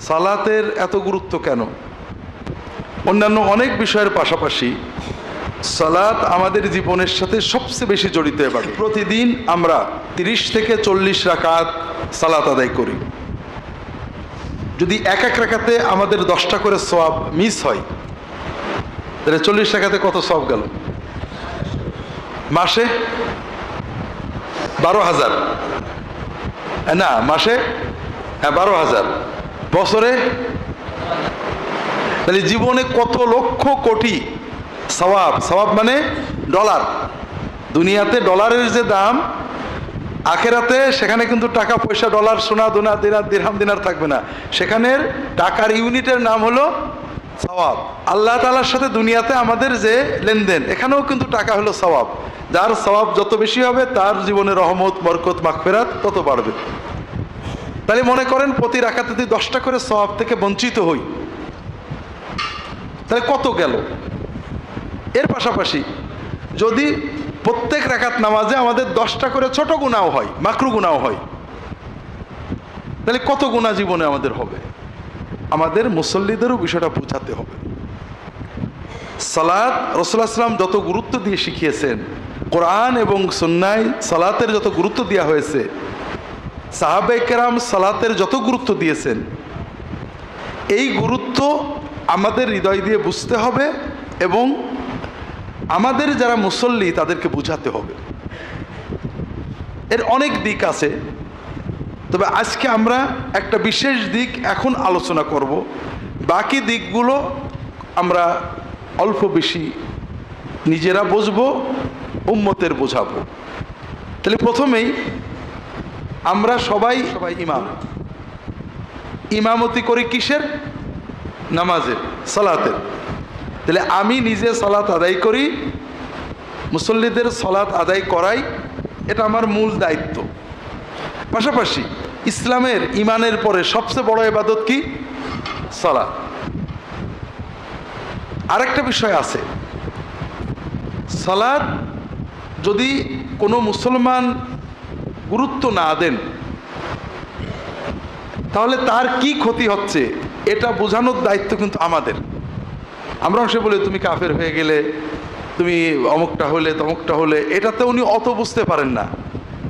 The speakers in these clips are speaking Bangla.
সালাতের এত গুরুত্ব কেন? অন্যান্য অনেক বিষয়ের পাশাপাশি সালাত আমাদের জীবনের সাথে সবচেয়ে বেশি জড়িত এবার। প্রতিদিন আমরা তিরিশ থেকে চল্লিশ রাকাত সালাত আদায় করি। যদি এক এক রাকাতে আমাদের দশটা করে সব মিস হয়, তাহলে চল্লিশ টাকাতে কত সব গেল? মাসে বারো হাজার। না, মাসে হ্যাঁ বারো হাজার। বছরে? তাহলে জীবনে কত লক্ষ কোটি সওয়াব? সওয়াব মানে ডলার। দুনিয়াতে ডলারের যে দাম, আখেরাতে সেখানে কিন্তু টাকা, পয়সা, ডলার, সোনা, দোনা, দিনার, দিরহাম, দিনার থাকবে না। সেখানের টাকার ইউনিটের নাম হলো সওয়াব। আল্লাহ তালার সাথে দুনিয়াতে আমাদের যে লেনদেন, এখানেও কিন্তু টাকা হলো সওয়াব। যার সওয়াব যত বেশি হবে, তার জীবনে রহমত, বরকত, মাগফেরাত তত বাড়বে। তাহলে মনে করেন প্রতি রাখাতে যদি দশটা করে সওয়াব থেকে বঞ্চিত হই, তাহলে কত গেল? এর পাশাপাশি যদি প্রত্যেক রাকাত নামাজে আমাদের দশটা করে ছোট গুণাও হয়, মাকরু গুণাও হয়, তাহলে কত গুণা জীবনে আমাদের হবে? আমাদের মুসল্লিদেরও বিষয়টা বোঝাতে হবে। সালাদ রসুলাম যত গুরুত্ব দিয়ে শিখিয়েছেন, কোরআন এবং সন্ন্যায় সালাতের যত গুরুত্ব দেওয়া হয়েছে সাহাবে কেরাম সালাতের যত গুরুত্ব দিয়েছেন, এই গুরুত্ব আমাদের হৃদয় দিয়ে বুঝতে হবে এবং আমাদের যারা মুসল্লি তাদেরকে বুঝাতে হবে। এর অনেক দিক আছে, তবে আজকে আমরা একটা বিশেষ দিক এখন আলোচনা করব। বাকি দিকগুলো আমরা অল্প বেশি নিজেরা বুঝব, উম্মতের বোঝাবো। তাহলে প্রথমেই আমরা সবাই সবাই ইমাম। ইমামতি করি কিসের? নামাজের, সালাতের। তাহলে আমি নিজে সালাত আদায় করি, মুসল্লিদের সালাত আদায় করাই, এটা আমার মূল দায়িত্ব। পাশাপাশি ইসলামের, ইমানের পরে সবচেয়ে বড় এবাদত কি? সালাত। আরেকটা বিষয় আছে। সালাদ যদি কোনো মুসলমান গুরুত্ব না দেন, তাহলে তার কি ক্ষতি হচ্ছে? এটা বোঝানোর দায়িত্ব কিন্তু আমাদের। আমরা অংশে বলি, তুমি কাফের হয়ে গেলে, তুমি অমুকটা হলে, তমুকটা হলে। এটাতে উনি অত বুঝতে পারেন না।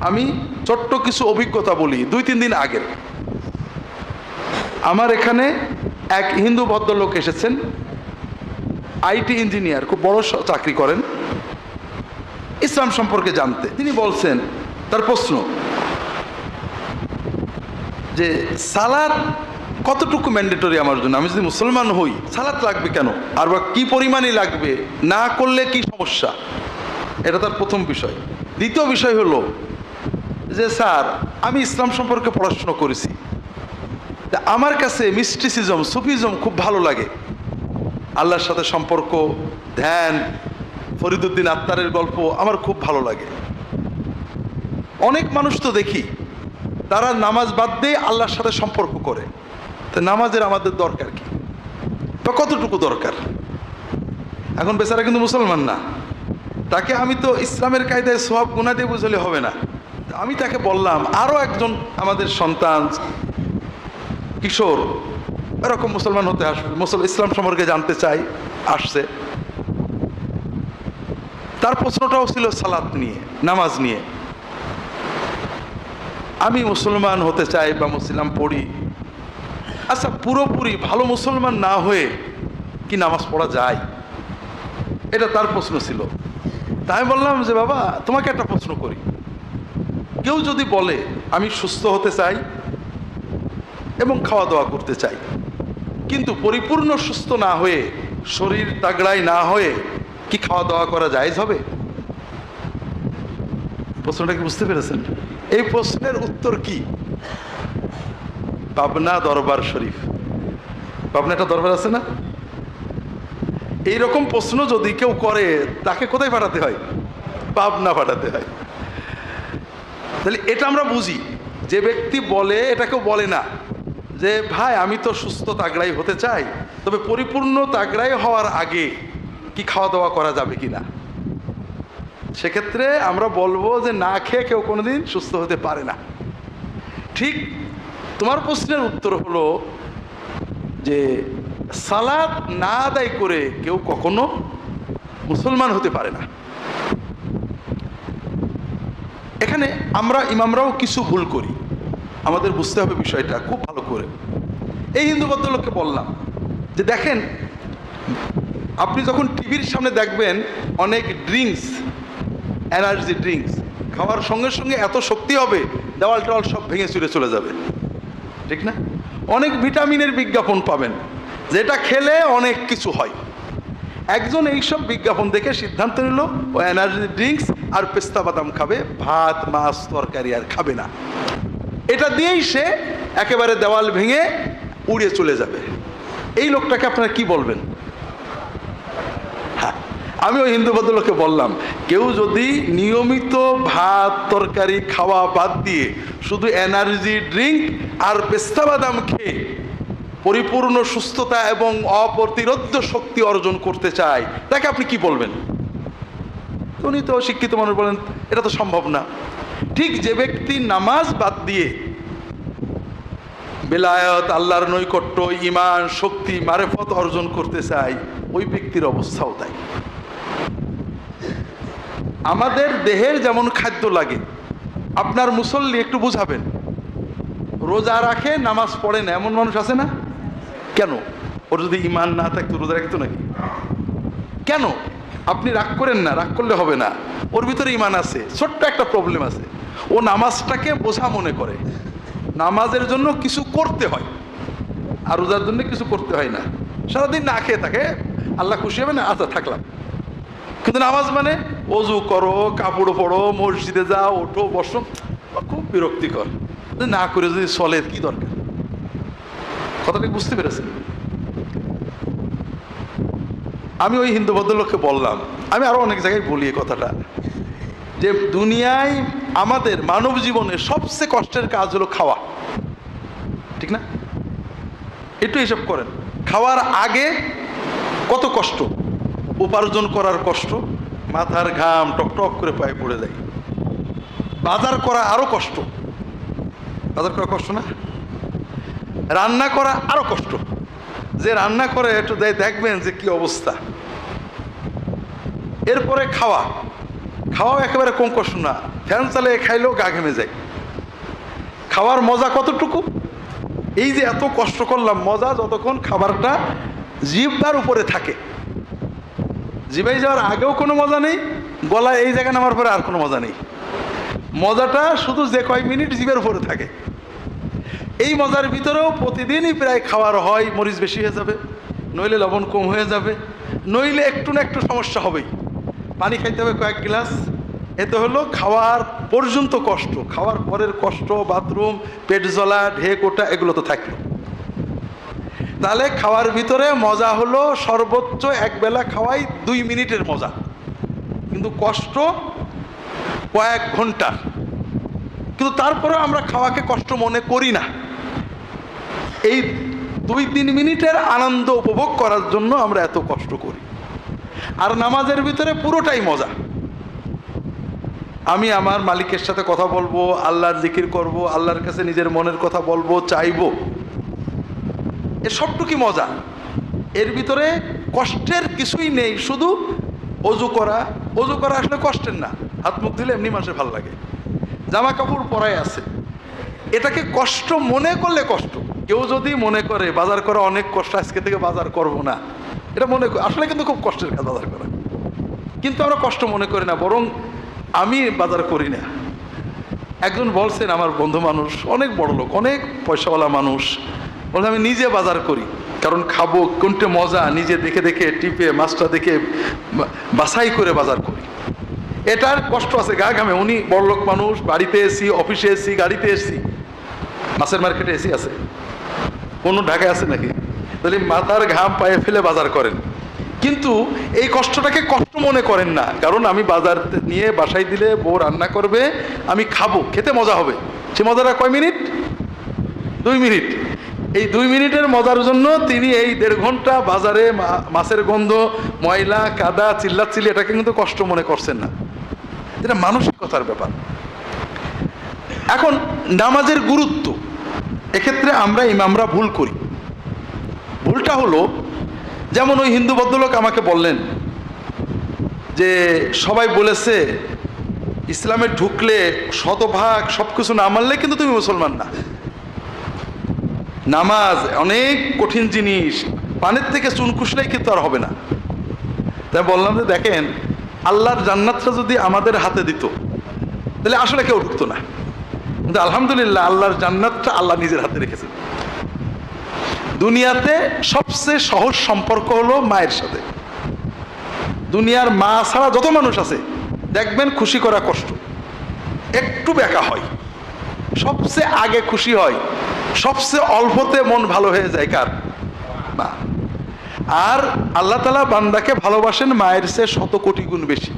আমি ছোট্ট কিছু অভিজ্ঞতা বলি, দুই, তিন দিন আগের। আমার এখানে এক হিন্দু ভদ্রলোক এসেছেন আইটি ইঞ্জিনিয়ার, খুব বড় চাকরি করেন। ইসলাম সম্পর্কে জানতে। তিনি বলছেন তার প্রশ্ন, যে সালাদ কতটুকু ম্যান্ডেটরি আমার জন্য? আমি যদি মুসলমান হই সালাদ লাগবে কেন? আর বা কী পরিমাণে লাগবে? না করলে কি সমস্যা? এটা তার প্রথম বিষয়। দ্বিতীয় বিষয় হলো যে, স্যার, আমি ইসলাম সম্পর্কে পড়াশোনা করেছি। আমার কাছে মিস্টিসিজম, সুফিজম খুব ভালো লাগে। আল্লাহর সাথে সম্পর্ক, ধ্যান, ফরিদুদ্দিন আত্মারের গল্প আমার খুব ভালো লাগে। অনেক মানুষ তো দেখি, তারা নামাজ বাদ দিয়ে আল্লাহর সাথে সম্পর্ক করে। তো নামাজের আমাদের দরকার কি? বা কতটুকু দরকার? এখন বেচারা কিন্তু মুসলমান না। তাকে আমি তো ইসলামের কায়দায় সব গুণা দিয়ে বুঝলে হবে না। আমি তাকে বললাম আরও একজন আমাদের সন্তান, কিশোর, এরকম মুসলমান হতে আসবে। মুসল ইসলাম সম্পর্কে জানতে চাই, আসছে। তার প্রশ্নটাও ছিল সালাত নিয়ে, নামাজ নিয়ে। আমি মুসলমান হতে চাই বা মুসলিম পড়ি। আচ্ছা পুরোপুরি ভালো মুসলমান না হয়ে কি নামাজ পড়া যায়? এটা তার প্রশ্ন ছিল। তাই বললাম যে, বাবা, তোমাকে একটা প্রশ্ন করি। কেউ যদি বলে, আমি সুস্থ হতে চাই এবং খাওয়া দাওয়া করতে চাই, কিন্তু পরিপূর্ণ সুস্থ না হয়ে, শরীর তাগড়াই না হয়ে কি খাওয়া দাওয়া করা জায়েজ হবে? প্রশ্নটা কি বুঝতে পেরেছেন? এই প্রশ্নের উত্তর কি? পাবনা দরবার শরীফ। পাবনা একটা দরবার আছে না? এই রকম প্রশ্ন যদি কেউ করে, তাকে কোথায় পাঠাতে হয়? পাবনা পাঠাতে হয়। তাহলে এটা আমরা বুঝি। যে ব্যক্তি বলে, এটা কেউ বলে না। যে, ভাই, আমি তো সুস্থ তাগড়াই হতে চাই। তবে পরিপূর্ণ তাগড়াই হওয়ার আগে কি খাওয়া দাওয়া করা যাবে কি না সেক্ষেত্রে আমরা বলব যে না খেয়ে কেউ কোনোদিন সুস্থ হতে পারে না। ঠিক তোমার প্রশ্নের উত্তর হলো যে সালাদ না আদায় করে কেউ কখনো মুসলমান হতে পারে না। এখানে আমরা ইমামরাও কিছু ভুল করি। আমাদের বুঝতে হবে বিষয়টা খুব ভালো করে। এই হিন্দু ভদ্রলোককে বললাম যে দেখেন, আপনি যখন টিভির সামনে দেখবেন অনেক ড্রিঙ্কস এনার্জি ড্রিঙ্কস খাওয়ার সঙ্গে সঙ্গে এত শক্তি হবে, দেওয়াল টেওয়াল সব ভেঙে চুরে চলে যাবে। ঠিক না? অনেক ভিটামিনের বিজ্ঞাপন পাবেন, যেটা খেলে অনেক কিছু হয়। একজন এইসব বিজ্ঞাপন দেখে সিদ্ধান্ত নিল, ও এনার্জি ড্রিঙ্কস আর পেস্তা বাদাম খাবে, ভাত, মাছ, তরকারি আর খাবে না। এটা দিয়েই সে একেবারে দেওয়াল ভেঙে উড়ে চলে যাবে। এই লোকটাকে আপনারা কি বলবেন? আমি ওই হিন্দু ভদ্রলোককে বললাম, কেউ যদি নিয়মিত ভাত, তরকারি, খাওয়া বাদ দিয়ে শুধু এনার্জি ড্রিঙ্ক আর পেস্তা বাদাম খেয়ে পরিপূর্ণ সুস্থতা এবং অপ্রতিরোধ্য শক্তি অর্জন করতে চায়, তাকে আপনি কি বলবেন? উনি তো শিক্ষিত মানুষ বলেন, এটা তো সম্ভব না। ঠিক যে ব্যক্তি নামাজ বাদ দিয়ে বেলায়ত, আল্লাহর নৈকট্য ইমান শক্তি, মারেফত অর্জন করতে চায়, ওই ব্যক্তির অবস্থাও তাই। আমাদের দেহের যেমন খাদ্য লাগে, আপনার মুসল্লি একটু বুঝাবেন। রোজা রাখে, নামাজ পড়ে না, এমন মানুষ আছে না? কেন? ওর যদি ইমান না থাকতো রোজা রাখতো নাকি? কেন? আপনি রাগ করেন না, রাগ করলে হবে না। ওর ভিতরে ইমান আছে, ছোট্ট একটা প্রবলেম আছে। ও নামাজটাকে বোঝা মনে করে। নামাজের জন্য কিছু করতে হয়, আর রোজার জন্য কিছু করতে হয় না। সারাদিন না খেয়ে থাকে, আল্লাহ খুশি হবে না? আচ্ছা থাকলাম। কিন্তু নামাজ মানে অজু করো, কাপড় পরো, মসজিদে যাও, ওঠো, বসো। খুব বিরক্তিকর। না করে যদি চলে, কি দরকার? কথাটা বুঝতে পেরেছেন? আমি ওই হিন্দু ভদ্রলোককে বললাম, আমি আরও অনেক জায়গায় বলি কথাটা, যে দুনিয়ায় আমাদের মানব জীবনে সবচেয়ে কষ্টের কাজ হলো খাওয়া। ঠিক না? একটু হিসাব করেন, খাওয়ার আগে কত কষ্ট? উপার্জন করার কষ্ট? মাথার ঘাম টকটক করে পায়ে পড়ে যায়। বাজার করা আরও কষ্ট। বাজার করা কষ্ট না? রান্না করা আরও কষ্ট। যে রান্না করে একটু দেখবেন যে কি অবস্থা। এরপরে খাওয়া। খাওয়াও একেবারে কম কষ্ট না। ফ্যান চালিয়ে খাইলেও গা ঘেমে যায়। খাওয়ার মজা কতটুকু? এই যে এত কষ্ট করলাম, মজা যতক্ষণ খাবারটা জিভবার উপরে থাকে। জিভাই যাওয়ার আগেও কোনো মজা নেই, গলায় এই জায়গায় নামার পরে আর কোনো মজা নেই। মজাটা শুধু যে কয় মিনিট জিভের উপরে থাকে। এই মজার ভিতরেও প্রতিদিনই প্রায় খাওয়ার হয়, মরিচ বেশি হয়ে যাবে, নইলে লবণ কম হয়ে যাবে, নইলে একটু না একটু সমস্যা হবেই। পানি খাইতে হবে কয়েক গ্লাস। এতে হলো খাওয়ার পর্যন্ত কষ্ট, খাওয়ার পরের কষ্ট, বাথরুম, পেট জ্বলা, ঢেক, ওটা এগুলো তো থাকল। তাহলে খাওয়ার ভিতরে মজা হলো সর্বোচ্চ একবেলা খাওয়াই দুই মিনিটের মজা। কিন্তু কষ্ট কয়েক ঘণ্টার। কিন্তু তারপরে আমরা খাওয়াকে কষ্ট মনে করি না। এই দুই তিন মিনিটের আনন্দ উপভোগ করার জন্য আমরা এত কষ্ট করি। আর নামাজের ভিতরে পুরোটাই মজা। আমি আমার মালিকের সাথে কথা বলব, আল্লাহর জিকির করব, আল্লাহর কাছে নিজের মনের কথা বলব, চাইব। এ সবটুকি মজা। এর ভিতরে কষ্টের কিছুই নেই, শুধু অজু করা। অজু করা আসলে কষ্টের না, হাত মুখ দিলে এমনি মানুষের ভালো লাগে। জামা কাপড় পরাই আছে। এটাকে কষ্ট মনে করলে কষ্ট। কেউ যদি মনে করে, বাজার করা অনেক কষ্ট, আজকে থেকে বাজার করব না। এটা মনে আসলে কিন্তু খুব কষ্টের কাজ বাজার করা। কিন্তু আমরা কষ্ট মনে করি না, বরং আমি বাজার করি না। একজন বলছেন, আমার বন্ধু মানুষ, অনেক বড় লোক অনেক পয়সাওয়ালা মানুষ। বলে আমি নিজে বাজার করি। কারণ খাব, কোনটা মজা, নিজে দেখে দেখে, টিপে, মাছটা দেখে বাছাই করে বাজার করি। এটার কষ্ট আছে, গা ঘামে। উনি বড়লোক মানুষ, বাড়িতে এসি, অফিসে এসি, গাড়িতে এসি। মাছের মার্কেটে এসি আছে। কোনো ঢাকায় আছে নাকি? তাহলে মাথার ঘাম পায়ে ফেলে বাজার করেন। কিন্তু এই কষ্টটাকে কষ্ট মনে করেন না। কারণ আমি বাজার নিয়ে বাসায় দিলে বউ রান্না করবে, আমি খাব, খেতে মজা হবে। সে মজাটা কয় মিনিট? দুই মিনিট। এই দুই মিনিটের মজার জন্য তিনি এই দেড় ঘণ্টা বাজারে মাছের গন্ধ, ময়লা, কাদা, চিল্লাচিল্লি, এটাকে কিন্তু কষ্ট মনে করছেন না। এটা মানসিকতার ব্যাপার। এখন নামাজের গুরুত্ব, এক্ষেত্রে আমরা ইমামরা ভুল করি। ভুলটা হলো, যেমন ওই হিন্দু ভদ্রলোক আমাকে বললেন যে, সবাই বলেছে, ইসলামে ঢুকলে শতভাগ সব কিছু না মানলে কিন্তু তুমি মুসলমান না। নামাজ অনেক কঠিন জিনিস। পানের থেকে চুন কুশলেই কিন্তু আর হবে না। তাই বললাম যে দেখেন, আল্লাহর জান্নাতটা যদি আমাদের হাতে দিত, তাহলে আসলে কেউ ঢুকতো না। কিন্তু আলহামদুলিল্লাহ আল্লাহর জান্নাতটা আল্লাহ নিজের হাতে রেখেছেন দুনিয়াতে সবচেয়ে সহজ সম্পর্ক হলো মায়ের সাথে। দুনিয়ার মা ছাড়া যত মানুষ আছে, দেখবেন খুশি করা কষ্ট। একটু বেকা হয়। সবচেয়ে আগে খুশি হয় সবচেয়ে অল্পতে মন ভালো হয়ে যায় কার? মা। আর আল্লাহ তালা বান্দাকে ভালোবাসেন মায়ের চেয়ে শত কোটি গুণ বেশি।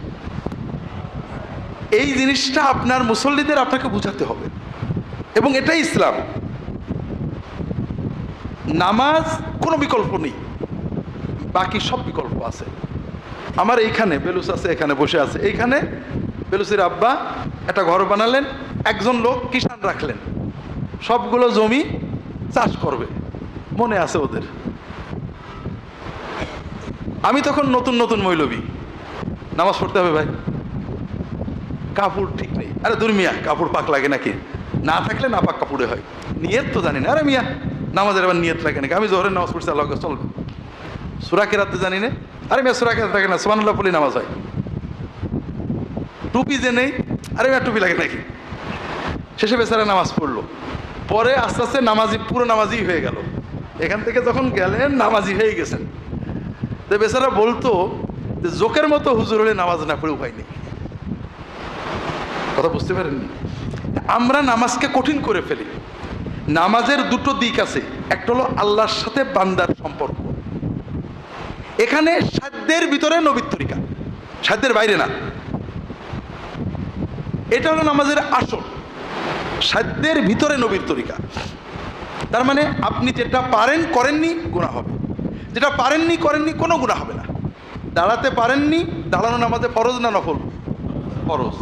এই জিনিসটা আপনার মুসল্লিদের আপনাকে বুঝাতে হবে। এবং এটাই ইসলাম। নামাজ কোনো বিকল্প নেই। বাকি সব বিকল্প আছে। আমার এইখানে বেলুস আছে, এখানে বসে আছে। এইখানে বেলুসির আব্বা একটা ঘর বানালেন, একজন লোক কিষান রাখলেন। সবগুলো জমি চাষ করবে। মনে আছে ওদের। আমি তখন নতুন নতুন মৈলবী। নামাজ পড়তে হবে ভাই। কাপড় ঠিক নেই। আরে দূর মিয়া, কাপড় পাক লাগে নাকি? না থাকলে না পাক কাপড়ে হয়। নিয়ত তো জানি না। আরে মিয়া, নামাজের আবার নিয়ত লাগে নাকি? আমি জোহরের নামাজ পড়ছি, আল্লাহ চলবে সুরা কেরাতে জানি না। আরে মিয়া, সুরা কেরাতে থাকে না। সুমানুল্লাহ পলি নামাজ হয়। টুপি যে নেই। আরে মিয়া, টুপি লাগে নাকি? শেষে বেচারা নামাজ পড়ল। পরে আস্তে আস্তে নামাজি, পুরো নামাজি হয়ে গেল। এখান থেকে যখন গেলেন, নামাজি হয়ে গেছেন। তো বেচারা বলতো যে, জোকের মতো হুজুর হলে নামাজ না পড়ে উপায় নেই। কথা বুঝতে পারেননি? আমরা নামাজকে কঠিন করে ফেলি। নামাজের দুটো দিক আছে। একটা হলো আল্লাহর সাথে বান্দার সম্পর্ক। এখানে সাধ্যের ভিতরে নবীর তরিকা, সাধ্যের বাইরে না। এটা হলো নামাজের আসল। সাধ্যের ভিতরে নবীর তরিকা। তার মানে আপনি যেটা পারেন, করেননি গুণা হবে। যেটা পারেননি, করেননি, কোনো গুণা হবে না। দাঁড়াতে পারেননি, দাঁড়ানো নামাজে ফরজ না নফল? ফরজ।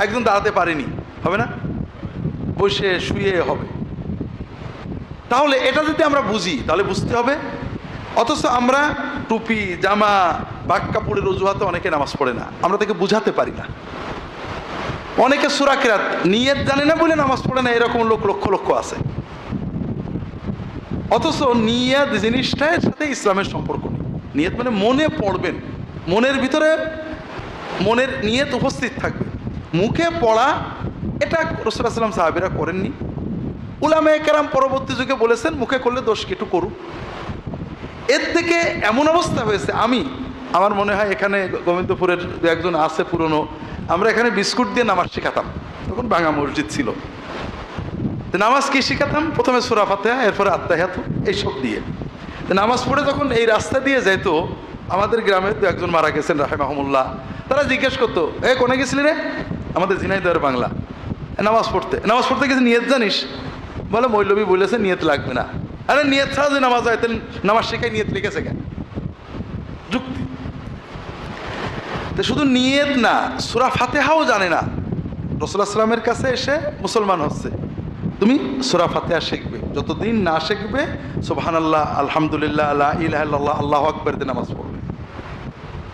একজন দাঁড়াতে পারেনি, হবে না? বসে শুয়ে হবে। তাহলে এটা যদি আমরা বুঝি, তাহলে বুঝতে হবে। অথচ আমরা টুপি, জামা বাক কাপড়ের অজুহাতে অনেকে নামাজ পড়ে না। আমরা তাকে বুঝাতে পারি না। অনেকে সুরাকেরাত নিয়ত জানে না বলে নামাজ পড়ে না, এরকম লোক লক্ষ লক্ষ আছে। অথচ নিয়াত জিনিসটার সাথে ইসলামের সম্পর্ক নেই। নিয়ত মানে মনে পড়বেন। মনের ভিতরে মনের নিয়ত উপস্থিত থাকবে। মুখে পড়া, এটা রসুলাম সাহাবিরা করেননি। উলামে কেরাম পরবর্তী যুগে বলেছেন, মুখে করলে দোষ একটু করুক এর থেকে এমন অবস্থা হয়েছে, আমি, আমার মনে হয় এখানে গোবিন্দপুরের একজন আছে পুরনো আমরা এখানে বিস্কুট দিয়ে নামাজ শেখাতাম। তখন ভাঙা মসজিদ ছিল। নামাজ কি শেখাতাম? প্রথমে সুরা ফাতেহা, এরপরে আত্মাহাত এইসব দিয়ে। নামাজ পড়ে যখন এই রাস্তা দিয়ে যাইতো, আমাদের গ্রামে তো একজন মারা গেছেন, রাহেমাহমুল্লাহ। তারা জিজ্ঞেস করতো, এ, কোনে গেছিলি রে? আমাদের ঝিনাইদহের বাংলা। নামাজ পড়তে। নামাজ পড়তে গেছে, নিয়ত জানিস? বলে, মৌলবী বলেছে, নিয়ত লাগবে না। আরে, নিয়ত ছাড়া যে নামাজ হয় তাহলে নামাজ শেখায়, নিয়ত লিখেছে কেন? যুক্তি। তো শুধু নিয়ত না, সুরা ফাতেহাও জানে না। রসুল্লাহ সাল্লামের কাছে এসে মুসলমান হচ্ছে। তুমি সুরা ফাতেহা শিখবে, যতদিন না শিখবে সোহান আল্লাহ আলহামদুলিল্লাহ আল্লাহ ইলাহ আল্লাহ আকবর দিয়ে নামাজ পড়বে।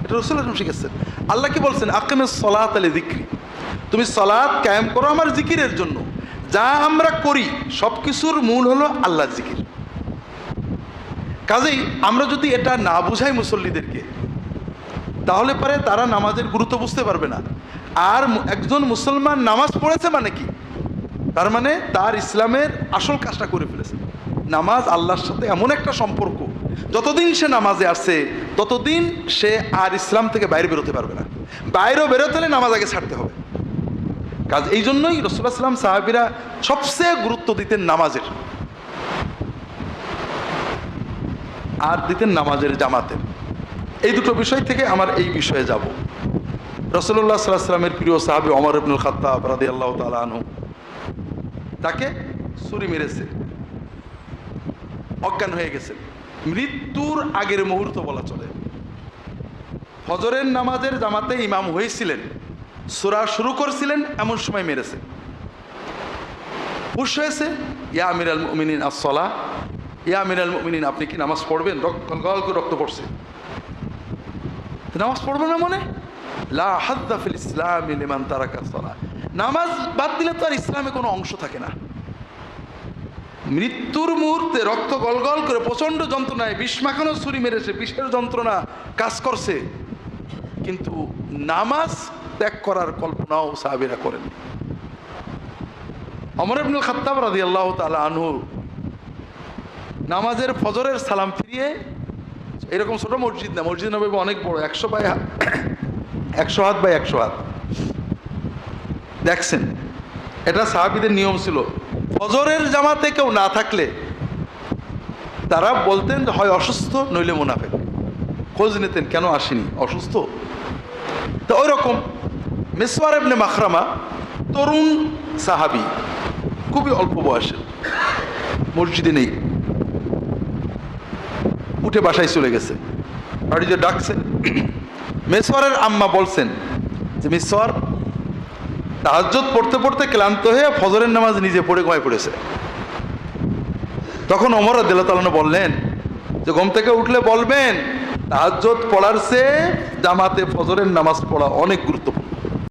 এটা রসুল আসলাম শিখেছেন। আল্লাহ কি বলছেন? আকিমের সলাত আলী জিক্রি তুমি সলাৎ কায়েম করো আমার জিকিরের জন্য। যা আমরা করি সব কিছুর মূল হলো আল্লাহ জিকির কাজেই আমরা যদি এটা না বুঝাই মুসল্লিদেরকে তাহলে পরে তারা নামাজের গুরুত্ব বুঝতে পারবে না। আর একজন মুসলমান নামাজ পড়েছে মানে কি? তার মানে তার ইসলামের আসল কাজটা করে ফেলেছে। নামাজ আল্লাহর সাথে এমন একটা সম্পর্ক, যতদিন সে নামাজে আসছে ততদিন সে আর ইসলাম থেকে বাইরে বেরোতে পারবে না। বাইরেও বেরোতে হলে নামাজ আগে ছাড়তে হবে। কাজ এই জন্যই রসুল্লাহ সাল্লাম সাহাবিরা সবচেয়ে গুরুত্ব দিতেন নামাজের। আর দিতেন নামাজের জামাতের। এই দুটো বিষয় থেকে আমার এই বিষয়ে যাব। সাল্লাহ সাল্লামের প্রিয় সাহাবি অমর ইবনুল খাত্তাব রাদি আল্লাহ তালা তাকে ছুরি মেরেছে। অজ্ঞান হয়ে গেছে। মৃত্যুর আগের মুহূর্ত বলা চলে। ফজরের নামাজের জামাতে ইমাম হয়েছিলেন, সুরা শুরু করছিলেন, এমন সময় মেরেছে। হুশ হয়েছে, ইয়া আমির আল মিনিন আসলা ইয়া মিনাল মুমিনিন, আপনি কি নামাজ পড়বেন? রক্ত রক্ত পড়ছে। নামাজ পড়ব না মনে? ইসলাম লিমান তারাকা সালাহ নামাজ বাদ দিলে তো আর ইসলামে কোনো অংশ থাকে না। মৃত্যুর মুহূর্তে রক্ত গলগল করে প্রচণ্ড যন্ত্রণায় বিষ মাখানো ছুরি মেরেছে বিষের যন্ত্রণা কাজ করছে। কিন্তু নামাজ ত্যাগ করার কল্পনাও সাহাবিরা করেন অমর ইবনুল খাত্তাব রাদি আল্লাহ তালা আনহু নামাজের ফজরের সালাম ফিরিয়ে এরকম ছোট মসজিদ না মসজিদ নবী অনেক বড়, একশো বাই একশো হাত বাই একশো হাত। দেখছেন, এটা সাহাবিদের নিয়ম ছিল, ফজরের জামাতে কেউ না থাকলে তারা বলতেন হয় অসুস্থ, নইলে মুনাফেক। খোঁজ নিতেন, কেন আসেনি? অসুস্থ? তো ওই রকম মেসওয়ার এমনি মাখরামা তরুণ সাহাবি, খুবই অল্প বয়সের, মসজিদে নেই। উঠে বাসায় চলে গেছে। বাড়িতে ডাকছে। মেসওয়ারের আম্মা বলছেন যে, মেসওয়ার তাহাজ্জত পড়তে পড়তে ক্লান্ত হয়ে ফজরের নামাজ নিজে পড়ে ঘুমায় পড়েছে। তখন অমর দিল্লাতালন বললেন যে, ঘুম থেকে উঠলে বলবেন তাহাজ্জত পড়ার চেয়ে জামাতে ফজরের নামাজ পড়া অনেক গুরুত্বপূর্ণ।